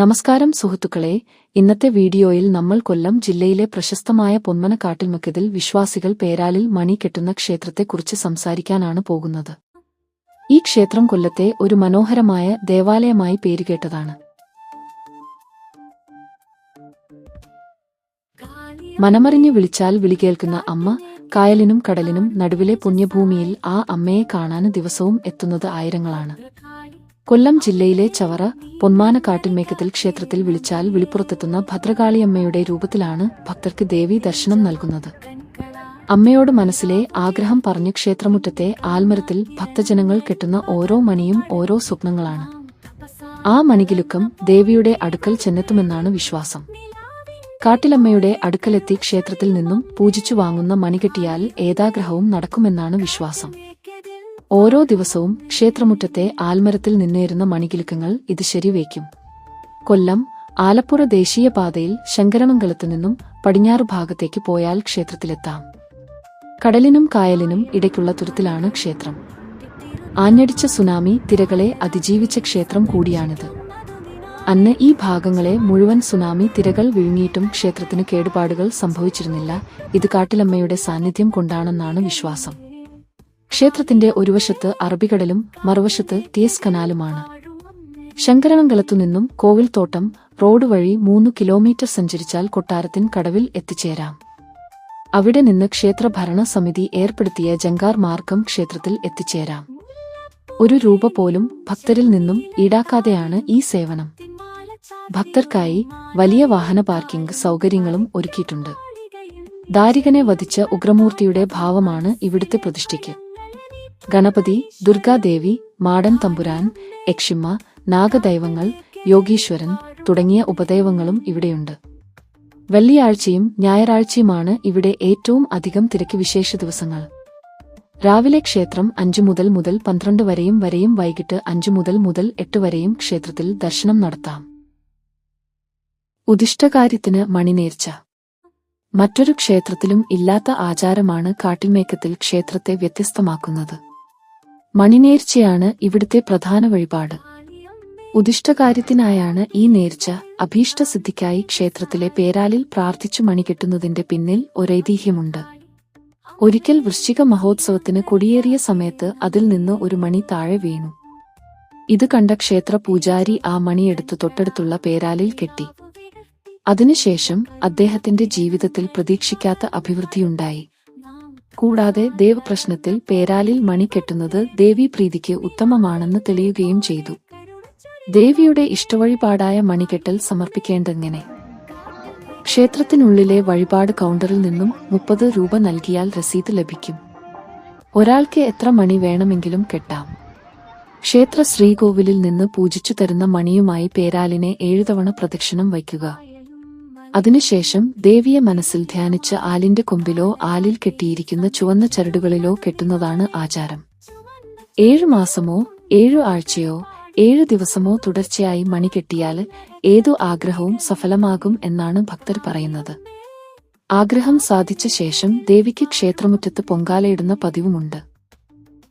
നമസ്കാരം സുഹൃത്തുക്കളെ. ഇന്നത്തെ വീഡിയോയിൽ നമ്മൾ കൊല്ലം ജില്ലയിലെ പ്രശസ്തമായ പൊന്മനക്കാട്ടിൽമക്കതിൽ വിശ്വാസികൾ പേരാലിൽ മണി കെട്ടുന്ന ക്ഷേത്രത്തെക്കുറിച്ച് സംസാരിക്കാനാണ് പോകുന്നത്. ഈ ക്ഷേത്രം കൊല്ലത്തെ ഒരു മനോഹരമായ ദേവാലയമായി പേരുകേട്ടതാണ്. മനമറിഞ്ഞു വിളിച്ചാൽ വിളികേൽക്കുന്ന അമ്മ കായലിനും കടലിനും നടുവിലെ പുണ്യഭൂമിയിൽ ആ അമ്മയെ കാണാൻ ദിവസവും എത്തുന്നത് ആയിരങ്ങളാണ്. കൊല്ലം ജില്ലയിലെ ചവറ പൊന്മാനക്കാട്ടിൽമേക്കത്തിൽ ക്ഷേത്രത്തിൽ വിളിച്ചാൽ വിളിപ്പുറത്തെത്തുന്ന ഭദ്രകാളിയമ്മയുടെ രൂപത്തിലാണ് ഭക്തർക്ക് ദേവി ദർശനം നൽകുന്നത്. അമ്മയോട് മനസ്സിലെ ആഗ്രഹം പറഞ്ഞ് ക്ഷേത്രമുറ്റത്തെ ആൽമരത്തിൽ ഭക്തജനങ്ങൾ കെട്ടുന്ന ഓരോ മണിയും ഓരോ സ്വപ്നങ്ങളാണ്. ആ മണികിലുക്കം ദേവിയുടെ അടുക്കൽ ചെന്നെത്തുമെന്നാണ് വിശ്വാസം. കാട്ടിലമ്മയുടെ അടുക്കലെത്തി ക്ഷേത്രത്തിൽ നിന്നും പൂജിച്ചു വാങ്ങുന്ന മണികെട്ടിയാൽ ഏതാഗ്രഹവും നടക്കുമെന്നാണ് വിശ്വാസം. ഓരോ ദിവസവും ക്ഷേത്രമുറ്റത്തെ ആൽമരത്തിൽ നിന്നേരുന്ന മണികിലുക്കങ്ങൾ ഇത് ശരിവയ്ക്കും. കൊല്ലം ആലപ്പുഴ ദേശീയപാതയിൽ ശങ്കരമംഗലത്തു നിന്നും പടിഞ്ഞാറ് ഭാഗത്തേക്ക് പോയാൽ ക്ഷേത്രത്തിലെത്താം. കടലിനും കായലിനും ഇടയ്ക്കുള്ള തുരുത്തിലാണ് ക്ഷേത്രം. ആഞ്ഞടിച്ച സുനാമി തിരകളെ അതിജീവിച്ച ക്ഷേത്രം കൂടിയാണിത്. അന്ന് ഈ ഭാഗങ്ങളെ മുഴുവൻ സുനാമി തിരകൾ വിഴുങ്ങിയിട്ടും ക്ഷേത്രത്തിന് കേടുപാടുകൾ സംഭവിച്ചിരുന്നില്ല. ഇത് കാട്ടിലമ്മയുടെ സാന്നിധ്യം കൊണ്ടാണെന്നാണ് വിശ്വാസം. ക്ഷേത്രത്തിന്റെ ഒരു വശത്ത് അറബിക്കടലും മറുവശത്ത് ടിയസ് കനാലുമാണ് ശങ്കരമംഗലത്തുനിന്നും കോവിൽത്തോട്ടം റോഡ് വഴി മൂന്ന് കിലോമീറ്റർ സഞ്ചരിച്ചാൽ കൊട്ടാരത്തിൻ കടവിൽ എത്തിച്ചേരാം. അവിടെ നിന്ന് ക്ഷേത്ര ഭരണസമിതി ഏർപ്പെടുത്തിയ ജങ്കാർ മാർഗം ക്ഷേത്രത്തിൽ എത്തിച്ചേരാം. ഒരു രൂപ പോലും ഭക്തരിൽ നിന്നും ഈടാക്കാതെയാണ് ഈ സേവനം. ഭക്തർക്കായി വലിയ വാഹന പാർക്കിംഗ് സൗകര്യങ്ങളും ഒരുക്കിയിട്ടുണ്ട്. ദാരികനെ വധിച്ച ഉഗ്രമൂർത്തിയുടെ ഭാവമാണ് ഇവിടുത്തെ പ്രതിഷ്ഠയ്ക്ക്. ഗണപതി ദുർഗാദേവി മാടൻ തമ്പുരാൻ യക്ഷിമ്മ നാഗദൈവങ്ങൾ യോഗീശ്വരൻ തുടങ്ങിയ ഉപദൈവങ്ങളും ഇവിടെയുണ്ട്. വെള്ളിയാഴ്ചയും ഞായറാഴ്ചയുമാണ് ഇവിടെ ഏറ്റവും അധികം തിരക്ക് വിശേഷ ദിവസങ്ങൾ. രാവിലെ ക്ഷേത്രം അഞ്ചു മുതൽ മുതൽ പന്ത്രണ്ട് വരെയും വരെയും വൈകിട്ട് അഞ്ചു മുതൽ മുതൽ എട്ട് വരെയും ക്ഷേത്രത്തിൽ ദർശനം നടത്താം. ഉദിഷ്ടകാര്യത്തിന് മണിനേർച്ച. മറ്റൊരു ക്ഷേത്രത്തിലും ഇല്ലാത്ത ആചാരമാണ് കാട്ടിൽമേക്കത്തിൽ ക്ഷേത്രത്തെ വ്യത്യസ്തമാക്കുന്നത്. മണിനേർച്ചയാണ് ഇവിടുത്തെ പ്രധാന വഴിപാട്. ഉദിഷ്ടകാര്യത്തിനായാണ് ഈ നേർച്ച. അഭീഷ്ടസിദ്ധിക്കായി ക്ഷേത്രത്തിലെ പേരാലിൽ പ്രാർത്ഥിച്ചു മണി മണികെട്ടുന്നതിന്റെ പിന്നിൽ ഒരൈതിഹ്യമുണ്ട്. ഒരിക്കൽ വൃശ്ചിക മഹോത്സവത്തിന് കൊടിയേറിയ സമയത്ത് അതിൽ നിന്ന് ഒരു മണി താഴെ വീണു. ഇത് കണ്ട ക്ഷേത്ര പൂജാരി ആ മണിയെടുത്ത് തൊട്ടടുത്തുള്ള പേരാലിൽ കെട്ടി. അതിനുശേഷം അദ്ദേഹത്തിന്റെ ജീവിതത്തിൽ പ്രതീക്ഷിക്കാത്ത അഭിവൃദ്ധിയുണ്ടായി. കൂടാതെ ദേവപ്രശ്നത്തിൽ പേരാലിൽ മണി കെട്ടുന്നത് ദേവീപ്രീതിക്ക് ഉത്തമമാണെന്ന് തെളിയുകയും ചെയ്തു. ദേവിയുടെ ഇഷ്ടവഴിപാടായ മണികെട്ടൽ സമർപ്പിക്കേണ്ടെങ്ങനെ ക്ഷേത്രത്തിനുള്ളിലെ വഴിപാട് കൗണ്ടറിൽ നിന്നും മുപ്പത് രൂപ നൽകിയാൽ രസീത് ലഭിക്കും. ഒരാൾക്ക് എത്ര മണി വേണമെങ്കിലും കെട്ടാം. ക്ഷേത്ര ശ്രീകോവിലിൽ നിന്ന് പൂജിച്ചു തരുന്ന മണിയുമായി പേരാലിനെ ഏഴുതവണ പ്രദക്ഷിണം വയ്ക്കുക. അതിനുശേഷം ദേവിയെ മനസ്സിൽ ധ്യാനിച്ച് ആലിന്റെ കൊമ്പിലോ ആലിൽ കെട്ടിയിരിക്കുന്ന ചുവന്ന ചരടുകളിലോ കെട്ടുന്നതാണ് ആചാരം. ഏഴു മാസമോ ഏഴു ആഴ്ചയോ ഏഴു ദിവസമോ തുടർച്ചയായി മണി കെട്ടിയാൽ ഏതു ആഗ്രഹവും സഫലമാകും എന്നാണ് ഭക്തർ പറയുന്നത്. ആഗ്രഹം സാധിച്ച ശേഷം ദേവിക്ക് ക്ഷേത്രമുറ്റത്ത് പൊങ്കാലയിടുന്ന പതിവുമുണ്ട്.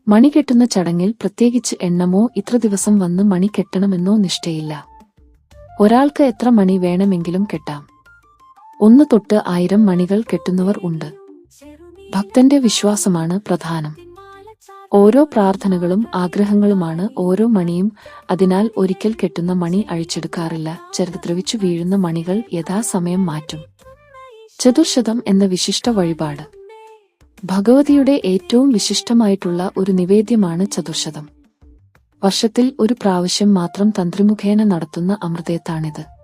മണി കെട്ടുന്ന ചടങ്ങിൽ പ്രത്യേകിച്ച് എണ്ണമോ ഇത്ര ദിവസം വന്ന് മണി കെട്ടണമെന്നോ നിഷ്ഠയില്ല. ഒരാൾക്ക് എത്ര മണി വേണമെങ്കിലും കെട്ടാം. ഒന്ന് തൊട്ട് ആയിരം മണികൾ കെട്ടുന്നവർ ഉണ്ട്. ഭക്തന്റെ വിശ്വാസമാണ് പ്രധാനം. ഓരോ പ്രാർത്ഥനകളും ആഗ്രഹങ്ങളുമാണ് ഓരോ മണിയും അതിനാൽ ഒരിക്കൽ കെട്ടുന്ന മണി അഴിച്ചെടുക്കാറില്ല. ചരിത്രവിച്ചു വീഴുന്ന മണികൾ യഥാസമയം മാറ്റും. ചതുർശതം എന്ന വിശിഷ്ട വഴിപാട്. ഭഗവതിയുടെ ഏറ്റവും വിശിഷ്ടമായിട്ടുള്ള ഒരു നിവേദ്യമാണ് ചതുർശതം. വർഷത്തിൽ ഒരു പ്രാവശ്യം മാത്രം തന്ത്രിമുഖേന നടത്തുന്ന അമൃതയത്താണിത്.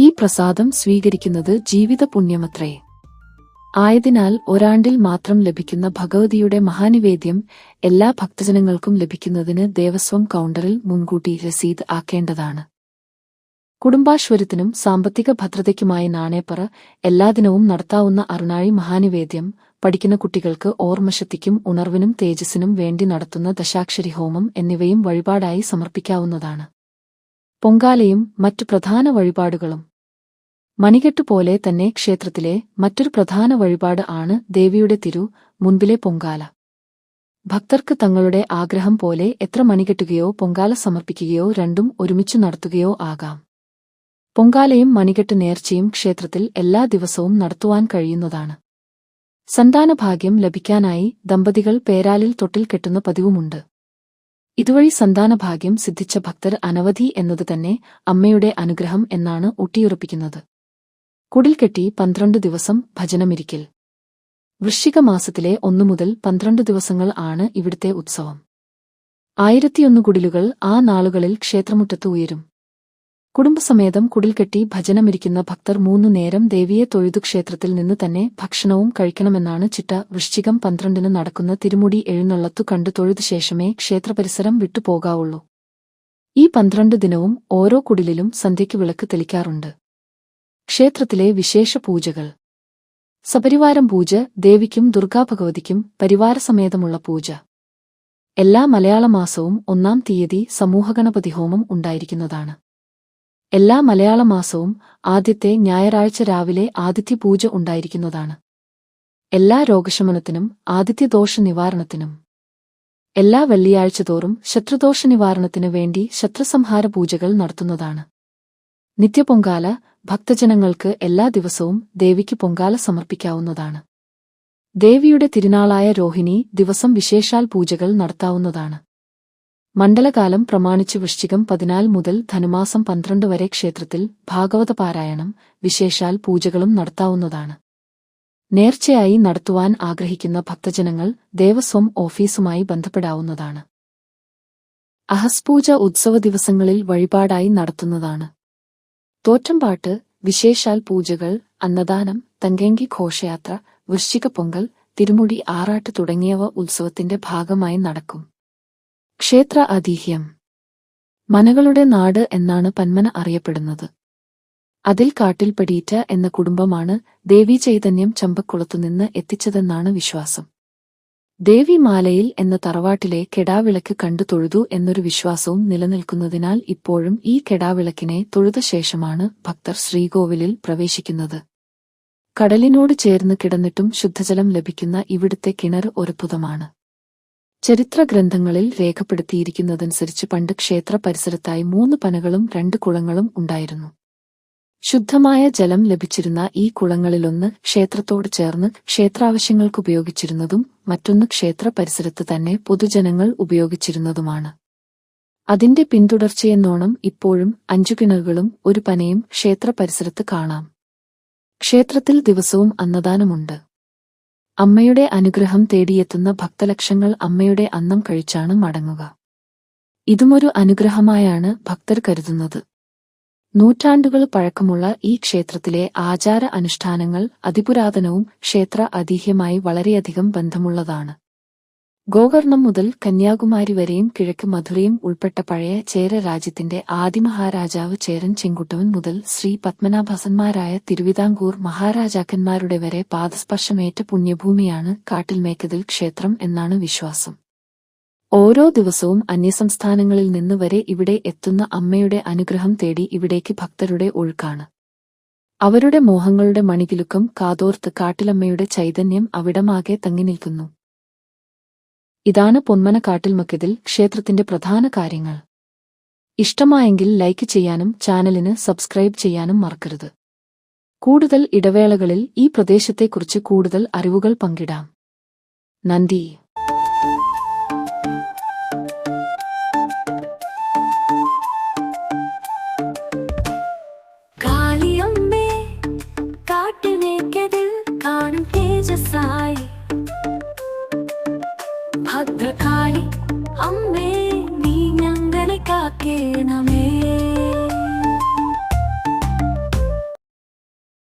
ഈ പ്രസാദം സ്വീകരിക്കുന്നത് ജീവിത പുണ്യമത്രേ ആയതിനാൽ ഒരാണ്ടിൽ മാത്രം ലഭിക്കുന്ന ഭഗവതിയുടെ മഹാനിവേദ്യം എല്ലാ ഭക്തജനങ്ങൾക്കും ലഭിക്കുന്നതിന് ദേവസ്വം കൗണ്ടറിൽ മുൻകൂട്ടി രസീത് ആക്കേണ്ടതാണ്. കുടുംബാശ്വര്യത്തിനും സാമ്പത്തിക ഭദ്രതയ്ക്കുമായി നാണയപ്പറ എല്ലാ ദിനവും നടത്താവുന്ന അറുനാഴി മഹാനിവേദ്യം പഠിക്കുന്ന കുട്ടികൾക്ക് ഓർമ്മശക്തിക്കും ഉണർവിനും തേജസ്സിനും വേണ്ടി നടത്തുന്ന ദശാക്ഷരി ഹോമം എന്നിവയും വഴിപാടായി സമർപ്പിക്കാവുന്നതാണ്. പൊങ്കാലയും മറ്റു പ്രധാന വഴിപാടുകളും മണികെട്ടുപോലെ തന്നെ ക്ഷേത്രത്തിലെ മറ്റൊരു പ്രധാന വഴിപാട് ആണ് ദേവിയുടെ തിരു മുൻപിലെ പൊങ്കാല. ഭക്തർക്ക് തങ്ങളുടെ ആഗ്രഹം പോലെ എത്ര മണികെട്ടുകയോ പൊങ്കാല സമർപ്പിക്കുകയോ രണ്ടും ഒരുമിച്ച് നടത്തുകയോ ആകാം. പൊങ്കാലയും മണികെട്ട് നേർച്ചയും ക്ഷേത്രത്തിൽ എല്ലാ ദിവസവും നടത്തുവാൻ കഴിയുന്നതാണ്. സന്താനഭാഗ്യം ലഭിക്കാനായി ദമ്പതികൾ പേരാലിൽ തൊട്ടിൽ കെട്ടുന്ന പതിവുമുണ്ട്. ഇതുവഴി സന്താനഭാഗ്യം സിദ്ധിച്ച ഭക്തർ അനവധി എന്നതുതന്നെ അമ്മയുടെ അനുഗ്രഹം എന്നാണ് ഊട്ടിയുറപ്പിക്കുന്നത്. കുടിൽ കെട്ടി പന്ത്രണ്ട് ദിവസം ഭജനമിരിക്കൽ. വൃശ്ചിക മാസത്തിലെ ഒന്നു മുതൽ പന്ത്രണ്ട് ദിവസങ്ങൾ ആണ് ഇവിടുത്തെ ഉത്സവം. ആയിരത്തിയൊന്ന് കുടിലുകൾ ആ നാളുകളിൽ ക്ഷേത്രമുറ്റത്ത് ഉയരും. കുടുംബസമേതം കുടിൽകെട്ടി ഭജനമിരിക്കുന്ന ഭക്തർ മൂന്നു നേരം ദേവിയെ തൊഴുതു ക്ഷേത്രത്തിൽ നിന്ന് തന്നെ ഭക്ഷണവും കഴിക്കണമെന്നാണ് ചിട്ട. വൃശ്ചികം പന്ത്രണ്ടിന് നടക്കുന്ന തിരുമുടി എഴുന്നള്ളത്തു കണ്ടു തൊഴുതു ശേഷമേ ക്ഷേത്രപരിസരം വിട്ടുപോകാവുള്ളൂ. ഈ പന്ത്രണ്ട് ദിനവും ഓരോ കുടിലിലും സന്ധ്യയ്ക്ക് വിളക്ക് തെളിക്കാറുണ്ട്. ക്ഷേത്രത്തിലെ വിശേഷ പൂജകൾ. സപരിവാരം പൂജ ദേവിക്കും ദുർഗാഭഗവതിക്കും പരിവാരസമേതമുള്ള പൂജ. എല്ലാ മലയാള മാസവും ഒന്നാം തീയതി സമൂഹഗണപതി ഹോമം ഉണ്ടായിരിക്കുന്നതാണ്. എല്ലാ മലയാള മാസവും ആദ്യത്തെ ഞായറാഴ്ച രാവിലെ ആദിത്യ പൂജ ഉണ്ടായിരിക്കുന്നതാണ്. എല്ലാ രോഗശമനത്തിനും ആദിത്യദോഷ നിവാരണത്തിനും. എല്ലാ വെള്ളിയാഴ്ച തോറും ശത്രുദോഷ നിവാരണത്തിനു വേണ്ടി ശത്രുസംഹാര പൂജകൾ നടത്തുന്നതാണ്. നിത്യപൊങ്കാല ഭക്തജനങ്ങൾക്ക് എല്ലാ ദിവസവും ദേവിക്ക് പൊങ്കാല സമർപ്പിക്കാവുന്നതാണ്. ദേവിയുടെ തിരുനാളായ രോഹിണി ദിവസം വിശേഷാൽ പൂജകൾ നടത്താവുന്നതാണ്. മണ്ഡലകാലം പ്രമാണിച്ച് വൃശ്ചികം പതിനാല് മുതൽ ധനുമാസം പന്ത്രണ്ട് വരെ ക്ഷേത്രത്തിൽ ഭാഗവത പാരായണം വിശേഷാൽ പൂജകളും നടത്താവുന്നതാണ്. നേർച്ചയായി നടത്തുവാൻ ആഗ്രഹിക്കുന്ന ഭക്തജനങ്ങൾ ദേവസ്വം ഓഫീസുമായി ബന്ധപ്പെടാവുന്നതാണ്. അഹസ്പൂജ ഉത്സവ ദിവസങ്ങളിൽ വഴിപാടായി നടത്തുന്നതാണ്. തോറ്റംപാട്ട് വിശേഷാൽ പൂജകൾ അന്നദാനം തങ്കേങ്കി ഘോഷയാത്ര വൃശ്ചിക പൊങ്കൽ തിരുമുടി ആറാട്ട് തുടങ്ങിയവ ഉത്സവത്തിന്റെ ഭാഗമായി നടക്കും. ക്ഷേത്ര ഐതിഹ്യം മനകളുടെ നാട് എന്നാണ് പന്മന അറിയപ്പെടുന്നത്. അതിൽ കാട്ടിൽ പടീറ്റ എന്ന കുടുംബമാണ് ദേവീ ചൈതന്യം ചമ്പക്കുളത്തുനിന്ന് എത്തിച്ചതെന്നാണ് വിശ്വാസം. ദേവിമാലയിൽ എന്ന തറവാട്ടിലെ കെടാവിളക്ക് കണ്ടു തൊഴുതു എന്നൊരു വിശ്വാസവും നിലനിൽക്കുന്നതിനാൽ ഇപ്പോഴും ഈ കെടാവിളക്കിനെ തൊഴുത ശേഷമാണ് ഭക്തർ ശ്രീകോവിലിൽ പ്രവേശിക്കുന്നത്. കടലിനോട് ചേർന്ന് കിടന്നിട്ടും ശുദ്ധജലം ലഭിക്കുന്ന ഇവിടുത്തെ കിണർ ഒരത്ഭുതമാണ്. ചരിത്ര ഗ്രന്ഥങ്ങളിൽ രേഖപ്പെടുത്തിയിരിക്കുന്നതനുസരിച്ച് പണ്ട് ക്ഷേത്ര പരിസരത്തായി മൂന്ന് പനകളും രണ്ട് കുളങ്ങളും ഉണ്ടായിരുന്നു. ശുദ്ധമായ ജലം ലഭിച്ചിരുന്ന ഈ കുളങ്ങളിലൊന്ന് ക്ഷേത്രത്തോട് ചേർന്ന് ക്ഷേത്രാവശ്യങ്ങൾക്കുപയോഗിച്ചിരുന്നതും മറ്റൊന്ന് ക്ഷേത്ര പരിസരത്ത് തന്നെ പൊതുജനങ്ങൾ ഉപയോഗിച്ചിരുന്നതുമാണ്. അതിന്റെ പിന്തുടർച്ചയെന്നോണം ഇപ്പോഴും അഞ്ചു കിണറുകളും ഒരു പനയും ക്ഷേത്ര പരിസരത്ത് കാണാം. ക്ഷേത്രത്തിൽ ദിവസവും അന്നദാനമുണ്ട്. അമ്മയുടെ അനുഗ്രഹം തേടിയെത്തുന്ന ഭക്തലക്ഷങ്ങൾ അമ്മയുടെ അന്നം കഴിച്ചാണ് മടങ്ങുക. ഇതുമൊരു അനുഗ്രഹമായാണ് ഭക്തർ കരുതുന്നത്. നൂറ്റാണ്ടുകൾ പഴക്കമുള്ള ഈ ക്ഷേത്രത്തിലെ ആചാര അനുഷ്ഠാനങ്ങൾ അതിപുരാതനവും ക്ഷേത്ര ഐതിഹ്യമായി വളരെയധികം ബന്ധമുള്ളതാണ്. ഗോകർണം മുതൽ കന്യാകുമാരി വരെയും കിഴക്ക് മധുരയും ഉൾപ്പെട്ട പഴയ ചേര രാജ്യത്തിന്റെ ആദിമഹാരാജാവ് ചേരൻ ചെങ്കുട്ടവൻ മുതൽ ശ്രീ പത്മനാഭസന്മാരായ തിരുവിതാംകൂർ മഹാരാജാക്കന്മാരുടെ വരെ പാദസ്പർശമേറ്റ പുണ്യഭൂമിയാണ് കാട്ടിൽമേക്കതിൽ ക്ഷേത്രം എന്നാണ് വിശ്വാസം. ഓരോ ദിവസവും അന്യസംസ്ഥാനങ്ങളിൽ നിന്ന് വരെ ഇവിടെ എത്തുന്ന അമ്മയുടെ അനുഗ്രഹം തേടി ഇവിടേക്ക് ഭക്തരുടെ ഒഴുക്കാണ്. അവരുടെ മോഹങ്ങളുടെ മണികിലുക്കം കാതോർത്ത് കാട്ടിലമ്മയുടെ ചൈതന്യം അവിടമാകെ തങ്ങി നിൽക്കുന്നു. ഇതാണ് പൊന്മന കാട്ടിൽമക്കതിൽ ക്ഷേത്രത്തിന്റെ പ്രധാന കാര്യങ്ങൾ. ഇഷ്ടമായെങ്കിൽ ലൈക്ക് ചെയ്യാനും ചാനലിന് സബ്സ്ക്രൈബ് ചെയ്യാനും മറക്കരുത്. കൂടുതൽ ഇടവേളകളിൽ ഈ പ്രദേശത്തെക്കുറിച്ച് കൂടുതൽ അറിവുകൾ പങ്കിടാം. നന്ദി. കാണും തേജസ്സായി ഭദ്രകാളി അമ്മേ നീ ഞങ്ങളെ കാക്കേണമേ